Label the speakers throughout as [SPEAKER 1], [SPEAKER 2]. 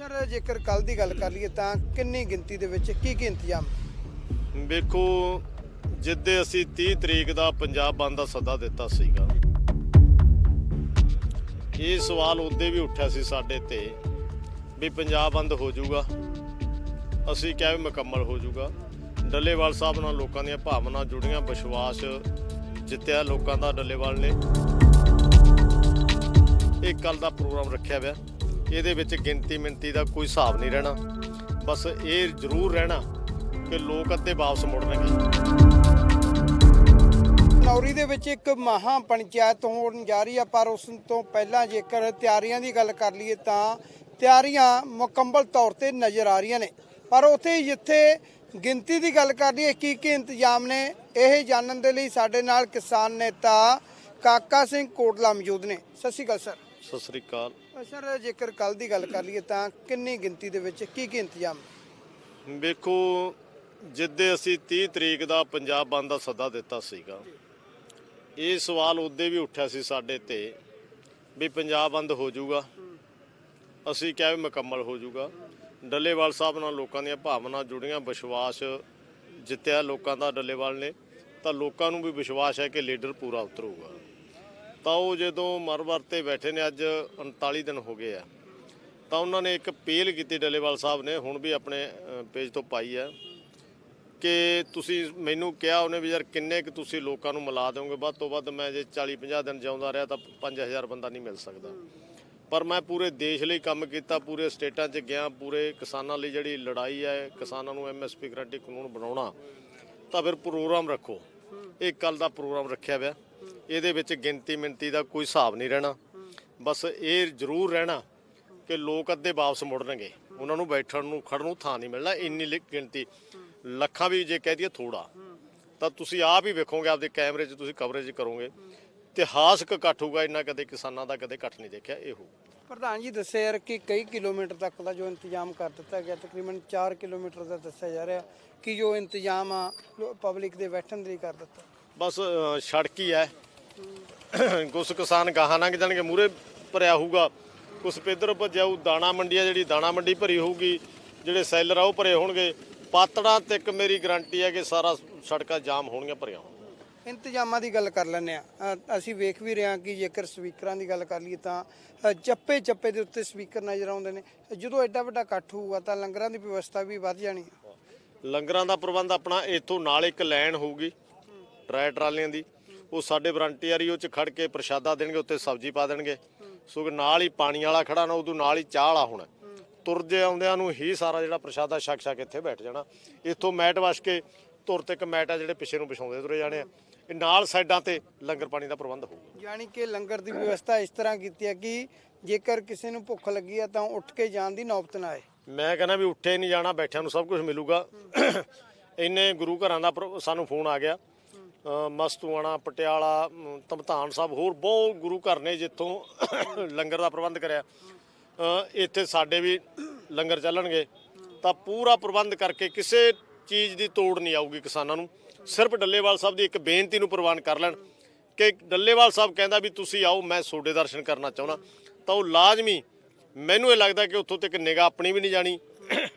[SPEAKER 1] Sir, ਜੇਕਰ ਕੱਲ ਦੀ ਗੱਲ ਕਰ ਲਈਏ ਤਾਂ ਕਿੰਨੀ ਗਿਣਤੀ ਦੇ ਵਿੱਚ ਕੀ ਕੀ ਇੰਤਜ਼ਾਮ
[SPEAKER 2] ਵੇਖੋ, ਜਿੱਦੇ ਅਸੀਂ 30 ਤਰੀਕ ਦਾ ਪੰਜਾਬ ਬੰਦ ਦਾ ਸੱਦਾ ਦਿੱਤਾ ਸੀਗਾ, ਇਹ ਸਵਾਲ ਉਹਦੇ ਵੀ ਉੱਠਿਆ ਸੀ ਸਾਡੇ ਤੇ ਵੀ ਪੰਜਾਬ ਬੰਦ ਹੋ ਜਾਊਗਾ। ਅਸੀਂ ਕਿਹਾ ਵੀ ਮੁਕੰਮਲ ਹੋ ਜਾਊਗਾ। ਡੱਲੇਵਾਲ ਸਾਹਿਬ ਨਾਲ ਲੋਕਾਂ ਦੀਆਂ ਭਾਵਨਾ ਜੁੜੀਆਂ, ਵਿਸ਼ਵਾਸ ਜਿੱਤਿਆ ਲੋਕਾਂ ਦਾ ਡੱਲੇਵਾਲ ਨੇ। ਇਹ ਕੱਲ ਦਾ ਪ੍ਰੋਗਰਾਮ ਰੱਖਿਆ ਹੋਇਆ। ਇਹਦੇ ਵਿੱਚ ਗਿਣਤੀ ਮਿੰਤੀ ਦਾ ਕੋਈ ਹਿਸਾਬ ਨਹੀਂ ਰਹਿਣਾ। ਬਸ ਇਹ ਜ਼ਰੂਰ ਰਹਿਣਾ ਕਿ ਲੋਕ ਅੱਧੇ ਵਾਪਸ ਮੁੜਨਗੇ।
[SPEAKER 1] ਨੌਰੀ ਦੇ ਵਿੱਚ ਇੱਕ ਮਹਾ ਪੰਚਾਇਤ ਹੋਣ ਜਾ ਰਹੀ ਆ, ਪਰ ਉਸ ਤੋਂ ਪਹਿਲਾਂ ਜੇਕਰ ਤਿਆਰੀਆਂ ਦੀ ਗੱਲ ਕਰ ਲਈਏ ਤਾਂ ਤਿਆਰੀਆਂ ਮੁਕੰਮਲ ਤੌਰ ਤੇ ਨਜ਼ਰ ਆ ਰਹੀਆਂ ਨੇ। ਪਰ ਉੱਥੇ ਜਿੱਥੇ ਗਿਣਤੀ ਦੀ ਗੱਲ ਕਰ ਲਈਏ, ਕੀ ਕੀ ਇੰਤਜ਼ਾਮ ਨੇ, ਇਹ ਜਾਣਨ ਦੇ ਲਈ ਸਾਡੇ ਨਾਲ ਕਿਸਾਨ ਨੇਤਾ ਕਾਕਾ ਸਿੰਘ ਕੋਟਲਾ ਮੌਜੂਦ ਨੇ। ਸਤਿ ਸ਼੍ਰੀ ਅਕਾਲ, ਸਰ।
[SPEAKER 2] ਸਤਿ ਸ੍ਰੀ ਅਕਾਲ।
[SPEAKER 1] ਸਰ ਜੇਕਰ ਕੱਲ ਦੀ ਗੱਲ ਕਰ ਲਈਏ ਤਾਂ ਕਿੰਨੀ ਗਿਣਤੀ ਦੇ ਵਿੱਚ ਕੀ ਕੀ ਇੰਤਜ਼ਾਮ?
[SPEAKER 2] ਵੇਖੋ ਜਿੱਦੇ ਅਸੀਂ 30 ਤਰੀਕ ਦਾ ਪੰਜਾਬ ਬੰਦ ਦਾ ਸੱਦਾ ਦਿੱਤਾ ਸੀਗਾ ਇਹ ਸਵਾਲ ਉਹਦੇ ਵੀ ਉੱਠਿਆ ਸੀ ਸਾਡੇ ਤੇ ਵੀ ਪੰਜਾਬ ਬੰਦ ਹੋ ਜਾਊਗਾ। ਅਸੀਂ ਕਿਹਾ ਵੀ ਮੁਕੰਮਲ ਹੋ ਜਾਊਗਾ। ਡੱਲੇਵਾਲ ਸਾਹਿਬ ਨਾਲ ਲੋਕਾਂ ਦੀਆਂ ਭਾਵਨਾ ਜੁੜੀਆਂ ਵਿਸ਼ਵਾਸ ਜਿੱਤਿਆ ਲੋਕਾਂ ਦਾ ਡੱਲੇਵਾਲ ਨੇ ਤਾਂ ਲੋਕਾਂ ਨੂੰ ਵੀ ਵਿਸ਼ਵਾਸ ਹੈ ਕਿ ਲੀਡਰ ਪੂਰਾ ਉਤਰੂਗਾ। ਤਾਂ ਉਹ ਜਦੋਂ ਮਰਵਰ ਤੇ ਬੈਠੇ ਨੇ ਅੱਜ 39 ਦਿਨ ਹੋ ਗਏ ਆ, ਤਾਂ ਉਹਨਾਂ ਨੇ ਇੱਕ ਅਪੀਲ ਕੀਤੀ ਡੱਲੇਵਾਲ ਸਾਹਿਬ ਨੇ, ਹੁਣ ਵੀ ਆਪਣੇ ਪੇਜ ਤੋਂ ਪਾਈ ਹੈ ਕਿ ਤੁਸੀਂ ਮੈਨੂੰ ਕਿਹਾ ਉਹਨੇ ਵੀ ਯਾਰ ਕਿੰਨੇ ਕੁ ਤੁਸੀਂ ਲੋਕਾਂ ਨੂੰ ਮਿਲਾ ਦਿਓਗੇ, ਵੱਧ ਤੋਂ ਵੱਧ ਮੈਂ ਜੇ 40 50 ਦਿਨ ਜਾਉਂਦਾ ਰਿਹਾ ਤਾਂ 5000 ਬੰਦਾ ਨਹੀਂ ਮਿਲ ਸਕਦਾ। ਪਰ ਮੈਂ ਪੂਰੇ ਦੇਸ਼ ਲਈ ਕੰਮ ਕੀਤਾ, ਪੂਰੇ ਸਟੇਟਾਂ 'ਚ ਗਿਆ, ਪੂਰੇ ਕਿਸਾਨਾਂ ਲਈ ਜਿਹੜੀ ਲੜਾਈ ਹੈ ਕਿਸਾਨਾਂ ਨੂੰ ਐਮਐਸਪੀ ਗਰੰਟੀ ਕਾਨੂੰਨ ਬਣਾਉਣਾ, ਤਾਂ ਫਿਰ ਪ੍ਰੋਗਰਾਮ ਰੱਖੋ। ਇਹ ਕੱਲ ਦਾ ਪ੍ਰੋਗਰਾਮ ਰੱਖਿਆ ਹੋਇਆ। ਇਹਦੇ ਵਿੱਚ ਗਿਣਤੀ ਮਿੰਤੀ ਦਾ ਕੋਈ ਹਿਸਾਬ ਨਹੀਂ ਰਹਿਣਾ। ਬਸ ਇਹ ਜ਼ਰੂਰ ਰਹਿਣਾ ਕਿ ਲੋਕ ਅੱਧੇ ਵਾਪਸ ਮੁੜਨਗੇ। ਉਹਨਾਂ ਨੂੰ ਬੈਠਣ ਨੂੰ ਖੜਨ ਨੂੰ ਥਾਂ ਨਹੀਂ ਮਿਲਣਾ ਇੰਨੀ ਗਿਣਤੀ। ਲੱਖਾਂ ਵੀ ਜੇ ਕਹਿ ਦਈਏ ਥੋੜਾ ਤਾਂ ਤੁਸੀਂ ਆਪ ਹੀ ਵੇਖੋਗੇ ਆਪਦੇ ਕੈਮਰੇ 'ਚ ਤੁਸੀਂ ਕਵਰੇਜ ਕਰੋਗੇ। ਇਤਿਹਾਸਕ ਇਕੱਠ ਹੋਊਗਾ ਇੰਨਾ ਕਦੇ ਕਿਸਾਨਾਂ ਦਾ ਕਦੇ ਇਕੱਠ ਨਹੀਂ ਦੇਖਿਆ ਇਹ ਹੋਊ।
[SPEAKER 1] ਪ੍ਰਧਾਨ ਜੀ ਦੱਸਿਆ ਯਾਰ ਕਿ ਕਈ ਕਿਲੋਮੀਟਰ ਤੱਕ ਦਾ ਜੋ ਇੰਤਜ਼ਾਮ ਕਰ ਦਿੱਤਾ ਗਿਆ ਤਕਰੀਬਨ 4 ਕਿਲੋਮੀਟਰ ਦਾ ਦੱਸਿਆ ਜਾ ਰਿਹਾ ਕਿ ਜੋ ਇੰਤਜ਼ਾਮ ਆ ਪਬਲਿਕ ਦੇ ਬੈਠਣ ਦੇ ਲਈ ਕਰ ਦਿੱਤਾ।
[SPEAKER 2] ਬਸ ਸੜਕ ਹੀ। ਕੁਛ ਕਿਸਾਨ ਗਾਹਾਂ ਲੰਘ ਜਾਣਗੇ ਮੂਰੇ ਭਰਿਆ ਹੋਊਗਾ। ਕੁਛ ਪਿੱਧਰ ਭੱਜਿਆਊ ਦਾਣਾ ਮੰਡੀ ਆ ਜਿਹੜੀ ਦਾਣਾ ਮੰਡੀ ਭਰੀ ਹੋਊਗੀ। ਜਿਹੜੇ ਸੈਲਰ ਆ ਉਹ ਭਰੇ ਹੋਣਗੇ। ਪਾਤੜਾਂ ਤੱਕ ਮੇਰੀ ਗਾਰੰਟੀ ਹੈ ਕਿ ਸਾਰਾ ਸੜਕਾਂ ਜਾਮ ਹੋਣਗੀਆਂ ਭਰੀਆਂ ਹੋਣਗੀਆਂ।
[SPEAKER 1] ਇੰਤਜ਼ਾਮਾਂ ਦੀ ਗੱਲ ਕਰ ਲੈਂਦੇ ਆ ਅਸੀਂ ਵੇਖ ਵੀ ਰਹੇ ਹਾਂ ਕਿ ਜੇਕਰ ਸਪੀਕਰਾਂ ਦੀ ਗੱਲ ਕਰ ਲਈਏ ਤਾਂ ਚੱਪੇ ਚੱਪੇ ਦੇ ਉੱਤੇ ਸਪੀਕਰ ਨਜ਼ਰ ਆਉਂਦੇ ਨੇ। ਜਦੋਂ ਐਡਾ ਵੱਡਾ ਇਕੱਠ ਹੋਊਗਾ ਤਾਂ ਲੰਗਰਾਂ ਦੀ ਵਿਵਸਥਾ ਵੀ ਵੱਧ ਜਾਣੀ
[SPEAKER 2] ਲੰਗਰਾਂ ਦਾ ਪ੍ਰਬੰਧ ਆਪਣਾ ਇੱਥੋਂ ਨਾਲ ਇੱਕ ਲਾਈਨ ਹੋਊਗੀ ਟਰੈ ਟਰਾਲੀਆਂ ਦੀ। ਉਹ ਸਾਡੇ ਵਰੰਟੀਅਰ ਹੀ ਉਹ ਚ ਖੜ ਕੇ ਪ੍ਰਸ਼ਾਦਾ ਦੇਣਗੇ ਉੱਤੇ ਸਬਜ਼ੀ ਪਾ ਦੇਣਗੇ। ਸੋ ਕਿ ਨਾਲ ਹੀ ਪਾਣੀ ਵਾਲਾ ਖੜਾ ਨਾ ਉਦੋਂ ਨਾਲ ਹੀ ਚਾਹ ਵਾਲਾ ਹੋਣਾ। ਤੁਰਦੇ ਆਉਂਦਿਆਂ ਨੂੰ ਹੀ ਸਾਰਾ ਜਿਹੜਾ ਪ੍ਰਸ਼ਾਦਾ ਛਕ ਛਕ ਇੱਥੇ ਬੈਠ ਜਾਣਾ। ਇੱਥੋਂ ਮੈਟ ਵਸ ਕੇ ਤੁਰ ਤੇ ਇੱਕ ਮੈਟ ਆ ਜਿਹੜੇ ਪਿੱਛੇ ਨੂੰ ਵਿਛਾਉਂਦੇ ਤੁਰੇ ਜਾਣੇ ਆ। ਇਹ ਨਾਲ ਸਾਈਡਾਂ ਤੇ ਲੰਗਰ ਪਾਣੀ ਦਾ ਪ੍ਰਬੰਧ ਹੋਊਗਾ।
[SPEAKER 1] ਯਾਨੀ ਕਿ ਲੰਗਰ ਦੀ ਵਿਵਸਥਾ ਇਸ ਤਰ੍ਹਾਂ ਕੀਤੀ ਹੈ ਕਿ ਜੇਕਰ ਕਿਸੇ ਨੂੰ ਭੁੱਖ ਲੱਗੀ ਹੈ ਤਾਂ ਉੱਠ ਕੇ ਜਾਣ ਦੀ ਨੌਬਤ ਨਾ ਆਏ।
[SPEAKER 2] ਮੈਂ ਕਹਿੰਦਾ ਵੀ ਉੱਠੇ ਨਹੀਂ ਜਾਣਾ ਬੈਠਿਆਂ ਨੂੰ ਸਭ ਕੁਝ ਮਿਲੂਗਾ। ਇੰਨੇ ਗੁਰੂ ਘਰਾਂ ਦਾ ਸਾਨੂੰ ਫੋਨ ਆ ਗਿਆ। ਮਸਤੂਆਣਾ ਪਟਿਆਲਾ ਅਮ, ਸਾਹਿਬ ਹੋਰ ਬਹੁਤ ਗੁਰੂ ਘਰ ਨੇ ਜਿੱਥੋਂ ਲੰਗਰ ਦਾ ਪ੍ਰਬੰਧ ਕਰਿਆ। ਇੱਥੇ ਸਾਡੇ ਵੀ ਲੰਗਰ ਚੱਲਣਗੇ। ਤਾਂ ਪੂਰਾ ਪ੍ਰਬੰਧ ਕਰਕੇ ਕਿਸੇ ਚੀਜ਼ ਦੀ ਤੋੜ ਨਹੀਂ ਆਊਗੀ ਕਿਸਾਨਾਂ ਨੂੰ। ਸਿਰਫ ਡੱਲੇਵਾਲ ਸਾਹਿਬ ਦੀ ਇੱਕ ਬੇਨਤੀ ਨੂੰ ਪ੍ਰਵਾਨ ਕਰ ਲੈਣ ਕਿ ਡੱਲੇਵਾਲ ਸਾਹਿਬ ਕਹਿੰਦਾ ਵੀ ਤੁਸੀਂ ਆਓ ਮੈਂ ਤੁਹਾਡੇ ਦਰਸ਼ਨ ਕਰਨਾ ਚਾਹੁੰਦਾ। ਤਾਂ ਉਹ ਲਾਜ਼ਮੀ ਮੈਨੂੰ ਇਹ ਲੱਗਦਾ ਕਿ ਉੱਥੋਂ ਤੱਕ ਨਿਗਾਹ ਆਪਣੀ ਵੀ ਨਹੀਂ ਜਾਣੀ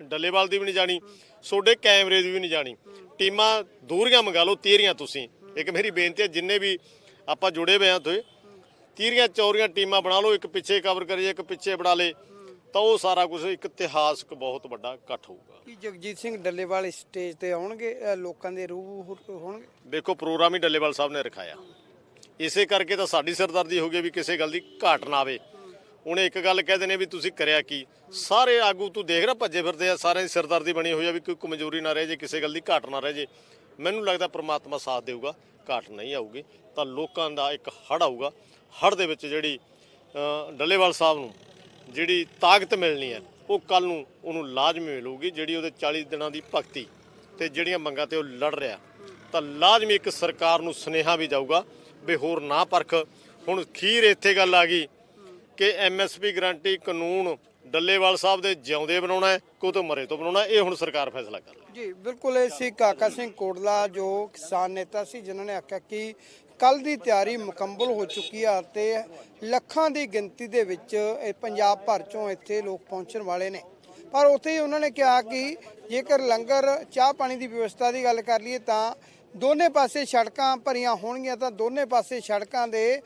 [SPEAKER 2] ਡੱਲੇਵਾਲ ਦੀ ਵੀ ਨਹੀਂ ਜਾਣੀ ਤੁਹਾਡੇ ਕੈਮਰੇ ਦੀ ਵੀ ਨਹੀਂ ਜਾਣੀ। ਟੀਮਾਂ ਦੂਰੀਆਂ ਮੰਗਾ ਲਓ ਤੀਰੀਆਂ ਤੁਸੀਂ। ਇੱਕ ਮੇਰੀ ਬੇਨਤੀ ਹੈ ਜਿੰਨੇ ਵੀ ਆਪਾਂ ਜੁੜੇ ਹੋਏ ਆ ਤੁਸੀਂ ਤੀਰੀਆਂ ਚੌਰੀਆਂ ਟੀਮਾਂ ਬਣਾ ਲਓ ਇੱਕ ਪਿੱਛੇ ਕਵਰ ਕਰੀਏ ਇੱਕ ਪਿੱਛੇ ਬਣਾ ਲੇ ਤਾਂ ਉਹ ਸਾਰਾ ਕੁਝ ਇੱਕ ਇਤਿਹਾਸਕ ਬਹੁਤ ਵੱਡਾ ਇਕੱਠ ਹੋਊਗਾ।
[SPEAKER 1] ਕੀ ਜਗਜੀਤ ਸਿੰਘ ਡੱਲੇਵਾਲ ਸਟੇਜ ਤੇ ਆਉਣਗੇ ਅ, ਲੋਕਾਂ ਦੇ ਰੂਹ ਹੋਣਗੇ?
[SPEAKER 2] ਦੇਖੋ ਪ੍ਰੋਗਰਾਮ ਹੀ ਡੱਲੇਵਾਲ ਸਾਹਿਬ ਨੇ ਰਖਾਇਆ। ਇਸੇ ਕਰਕੇ ਤਾਂ ਸਾਡੀ ਸਰਦਾਰਦੀ ਹੋ ਗਈ ਵੀ ਕਿਸੇ ਗੱਲ ਦੀ ਘਾਟ ਨਾ ਆਵੇ। ਉਹਨੇ ਇੱਕ ਗੱਲ ਕਹਿ ਦੇਣੇ ਵੀ ਤੁਸੀਂ ਕਰਿਆ ਕੀ? ਸਾਰੇ ਆਗੂ ਤੂੰ ਦੇਖ ਰਿਹਾ, ਭੱਜੇ ਫਿਰਦੇ ਆ, ਸਾਰਿਆਂ ਦੀ ਸਿਰਦਰਦੀ ਬਣੀ ਹੋਈ ਆ ਵੀ ਕੋਈ ਕਮਜ਼ੋਰੀ ਨਾ ਰਹੇ ਜੇ, ਕਿਸੇ ਗੱਲ ਦੀ ਘਾਟ ਨਾ ਰਹੇ ਜੇ। ਮੈਨੂੰ ਲੱਗਦਾ ਪ੍ਰਮਾਤਮਾ ਸਾਥ ਦੇਊਗਾ, ਘਾਟ ਨਹੀਂ ਆਊਗੀ। ਤਾਂ ਲੋਕਾਂ ਦਾ ਇੱਕ ਹੜ ਆਊਗਾ। ਹੜ ਦੇ ਵਿੱਚ ਜਿਹੜੀ ਡੱਲੇਵਾਲ ਸਾਹਿਬ ਨੂੰ ਜਿਹੜੀ ਤਾਕਤ ਮਿਲਣੀ ਹੈ, ਉਹ ਕੱਲ ਨੂੰ ਉਹਨੂੰ ਲਾਜ਼ਮੀ ਮਿਲੂਗੀ, ਜਿਹੜੀ ਉਹਦੇ 40 ਦਿਨਾਂ ਦੀ ਭਗਤੀ ਤੇ ਜਿਹੜੀਆਂ ਮੰਗਾਂ ਤੇ ਉਹ ਲੜ ਰਿਹਾ। ਤਾਂ ਲਾਜ਼ਮੀ ਇੱਕ ਸਰਕਾਰ ਨੂੰ ਸੁਨੇਹਾ ਵੀ ਜਾਊਗਾ ਵੀ ਹੋਰ ਨਾ ਪਰਖ। ਹੁਣ ਖੀਰ ਇੱਥੇ ਗੱਲ ਆ ਗਈ। ਕਿ ਐਮਐਸਪੀ ਗਾਰੰਟੀ ਕਾਨੂੰਨ ਡੱਲੇਵਾਲ ਸਾਹਿਬ ਦੇ ਜਿਉਂਦੇ ਬਣਾਉਣਾ ਹੈ ਕਿ ਤੋਂ ਮਰੇ ਤੋਂ ਬਣਾਉਣਾ ਇਹ ਹੁਣ ਸਰਕਾਰ ਫੈਸਲਾ ਕਰ ਲੈ
[SPEAKER 1] ਜੀ, ਬਿਲਕੁਲ ਇਹ ਸੀ ਕਾਕਾ ਸਿੰਘ ਕੋਟਲਾ ਜੋ ਕਿਸਾਨ ਨੇਤਾ ਸੀ, ਜਿਨ੍ਹਾਂ ਨੇ ਆਖਿਆ ਕਿ ਕੱਲ ਦੀ ਤਿਆਰੀ ਮੁਕੰਮਲ ਹੋ ਚੁੱਕੀ ਆ ਤੇ ਲੱਖਾਂ ਦੀ ਗਿਣਤੀ ਦੇ ਵਿੱਚ ਇਹ ਪੰਜਾਬ ਭਰ ਚੋਂ ਇੱਥੇ ਲੋਕ ਪਹੁੰਚਣ ਵਾਲੇ ਨੇ। ਪਰ ਉੱਥੇ ਹੀ ਉਹਨਾਂ ਨੇ ਕਿਹਾ ਕਿ ਜੇਕਰ ਲੰਗਰ, ਚਾਹ ਪਾਣੀ ਦੀ ਵਿਵਸਥਾ ਦੀ ਗੱਲ ਕਰ ਲਈਏ ਤਾਂ ਦੋਨੇ ਪਾਸੇ ਸੜਕਾਂ ਭਰੀਆਂ ਹੋਣਗੀਆਂ ਤਾਂ ਦੋਨੇ ਪਾਸੇ ਸੜਕਾਂ ਦੇ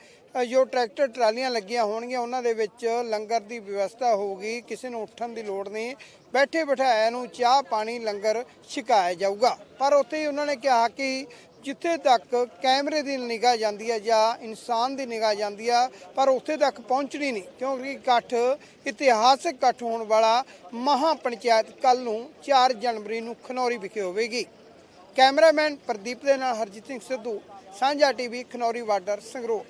[SPEAKER 1] ਜੋ ਟਰੈਕਟਰ ਟਰਾਲੀਆਂ ਲੱਗੀਆਂ ਹੋਣਗੀਆਂ, ਉਹਨਾਂ ਦੇ ਵਿੱਚ ਲੰਗਰ ਦੀ ਵਿਵਸਥਾ ਹੋਊਗੀ, ਕਿਸੇ ਨੂੰ ਉੱਠਣ ਦੀ ਲੋੜ ਨਹੀਂ। ਬੈਠੇ ਬਿਠਾਇਆ ਨੂੰ ਚਾਹ ਪਾਣੀ ਲੰਗਰ ਛਕਾਇਆ ਜਾਊਗਾ। ਪਰ ਉੱਥੇ ਹੀ ਉਹਨਾਂ ਨੇ ਕਿਹਾ ਕਿ ਜਿੱਥੇ ਤੱਕ ਕੈਮਰੇ ਦੀ ਨਿਗਾਹ ਜਾਂਦੀ ਹੈ ਜਾਂ ਇਨਸਾਨ ਦੀ ਨਿਗਾਹ ਜਾਂਦੀ ਆ, ਪਰ ਉੱਥੇ ਤੱਕ ਪਹੁੰਚਣੀ ਨਹੀਂ, ਕਿਉਂਕਿ ਇਕੱਠ, ਇਤਿਹਾਸਕ ਇਕੱਠ ਹੋਣ ਵਾਲਾ ਮਹਾ ਪੰਚਾਇਤ ਕੱਲ ਨੂੰ 4 ਜਨਵਰੀ ਨੂੰ ਖਨੌਰੀ ਵਿਖੇ ਹੋਵੇਗੀ। ਕੈਮਰਾਮੈਨ ਪ੍ਰਦੀਪ ਦੇ ਨਾਲ ਹਰਜੀਤ ਸਿੰਘ ਸਿੱਧੂ ਸਾਂਝਾ ਟੀਵੀ ਖਨੌਰੀ ਵਾਡਰ ਸੰਗਰੂਰ।